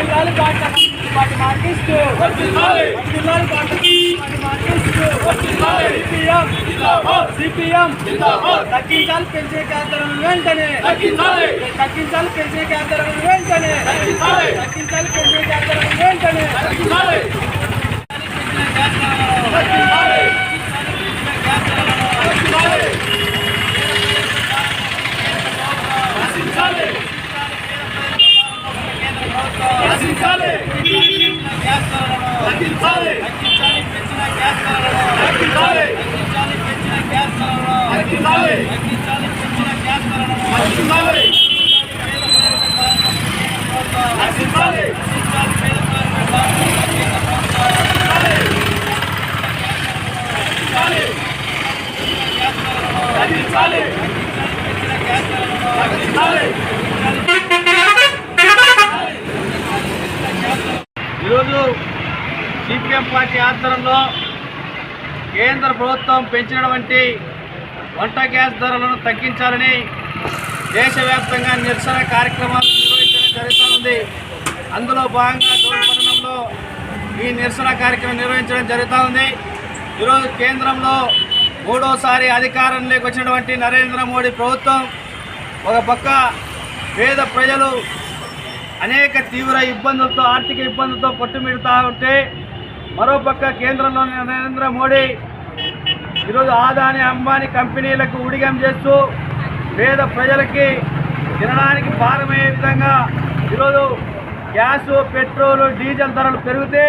వర్ధిల్లాలి భారత పార్టీ మార్కిస్తూ వర్ధిల్లాలి భారత పార్టీ మార్కిస్తూ సిపిఎం సిపిఎం తగ్గించాలి పెంచే కేంద్రం వెంటనే తగ్గించాలి పెంచే కేంద్రం వెంటనే తగ్గించాలి పెంచే కేంద్రం వెంటనే ఈరోజు సిపిఎం పార్టీ ఆధ్వర్యంలో కేంద్ర ప్రభుత్వం పెంచినటువంటి వంట గ్యాస్ ధరలను తగ్గించాలని దేశవ్యాప్తంగా నిరసన కార్యక్రమాలు నిర్వహించడం జరుగుతూ ఉంది అందులో భాగంగా గౌరవపట్టణంలో ఈ నిరసన కార్యక్రమం నిర్వహించడం జరుగుతూ ఉంది ఈరోజు కేంద్రంలో మూడోసారి అధికారంలోకి వచ్చినటువంటి నరేంద్ర మోడీ ప్రభుత్వం ఒక పక్క పేద ప్రజలు అనేక తీవ్ర ఇబ్బందులతో ఆర్థిక ఇబ్బందులతో కొట్టుమిడుతూ ఉంటే మరోపక్క కేంద్రంలోని నరేంద్ర మోడీ ఈరోజు ఆదాని అంబానీ కంపెనీలకు ఉడిగం చేస్తూ పేద ప్రజలకి తినడానికి భారమయ్యే విధంగా ఈరోజు గ్యాసు పెట్రోలు డీజిల్ ధరలు పెరిగితే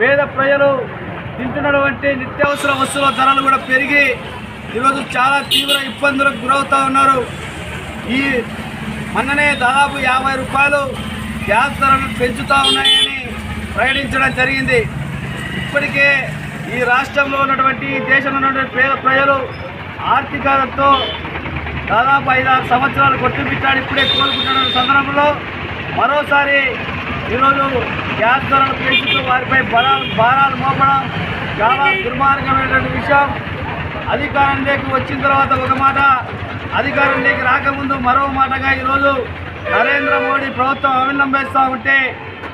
పేద ప్రజలు తింటున్నటువంటి నిత్యావసర వస్తువుల ధరలు కూడా పెరిగి ఈరోజు చాలా తీవ్ర ఇబ్బందులకు గురవుతూ ఉన్నారు. ఈ మొన్ననే దాదాపు యాభై రూపాయలు గ్యాస్ ధరలు పెంచుతూ ఉన్నాయని ప్రకటించడం జరిగింది. ఇప్పటికే ఈ రాష్ట్రంలో ఉన్నటువంటి దేశంలో ఉన్నటువంటి పేద ప్రజలు ఆర్థికతో దాదాపు ఐదారు సంవత్సరాలు కొట్టుమిట్టాడు ఇప్పుడే కోలుకుంటున్న సందర్భంలో మరోసారి ఈరోజు గ్యాస్ ధరలు పెంచుతూ వారిపై బలాలు భారాలు మోపడం చాలా దుర్మార్గమైనటువంటి విషయం. అధికారంలోకి వచ్చిన తర్వాత ఒక మాట అధికారంలోకి రాకముందు మరో మాటగా ఈరోజు నరేంద్ర మోడీ ప్రభుత్వం అవలంబిస్తూ ఉంటే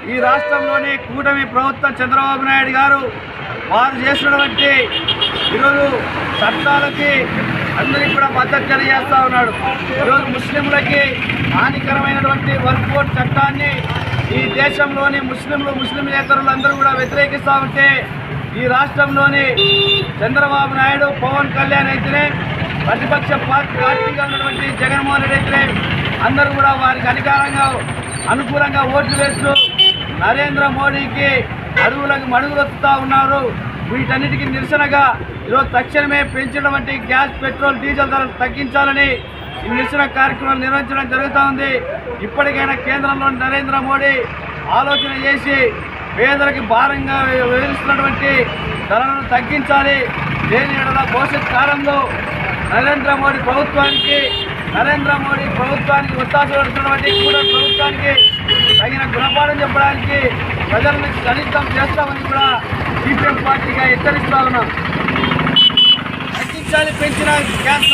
ఈ రాష్ట్రంలోని కూటమి ప్రభుత్వం చంద్రబాబు నాయుడు గారు వారు చేసినటువంటి ఈరోజు చట్టాలకి అందరికీ కూడా మద్దతు తెలియజేస్తూ ఉన్నాడు. ఈరోజు ముస్లింలకి హానికరమైనటువంటి వర్క్ కోడ్ చట్టాన్ని ఈ దేశంలోని ముస్లింలు ముస్లింలేతరులు అందరూ కూడా వ్యతిరేకిస్తూ ఉంటే ఈ రాష్ట్రంలోని చంద్రబాబు నాయుడు పవన్ కళ్యాణ్ అయితేనే ప్రతిపక్ష పార్టీ పార్టీగా ఉన్నటువంటి జగన్మోహన్ రెడ్డి అయితేనే అందరూ కూడా వారికి అధికారంగా అనుకూలంగా ఓట్లు వేస్తూ నరేంద్ర మోడీకి అడుగులకు మడుగులొత్తుతా ఉన్నారు. వీటన్నిటికీ నిరసనగా ఈరోజు తక్షణమే పెంచడం వంటి గ్యాస్ పెట్రోల్ డీజిల్ ధరలు తగ్గించాలని ఈ నిరసన కార్యక్రమాలు నిర్వహించడం జరుగుతూ ఉంది. ఇప్పటికైనా కేంద్రంలోని నరేంద్ర మోడీ ఆలోచన చేసి పేదలకు భారంగా వివరిస్తున్నటువంటి ధరలను తగ్గించాలి. దేని భవిష్యత్ కాలంలో నరేంద్ర మోడీ ప్రభుత్వానికి నరేంద్ర మోడీ ప్రభుత్వానికి ఒత్తాస పడుతున్నటువంటి కూడా ప్రభుత్వానికి తగిన గుణపాఠం చెప్పడానికి ప్రజలను సన్నిహితం చేస్తామని కూడా సిపిఎం పార్టీగా హెచ్చరిస్తా ఉన్నాం. తగ్గించాలి పెంచిన గ్యాస్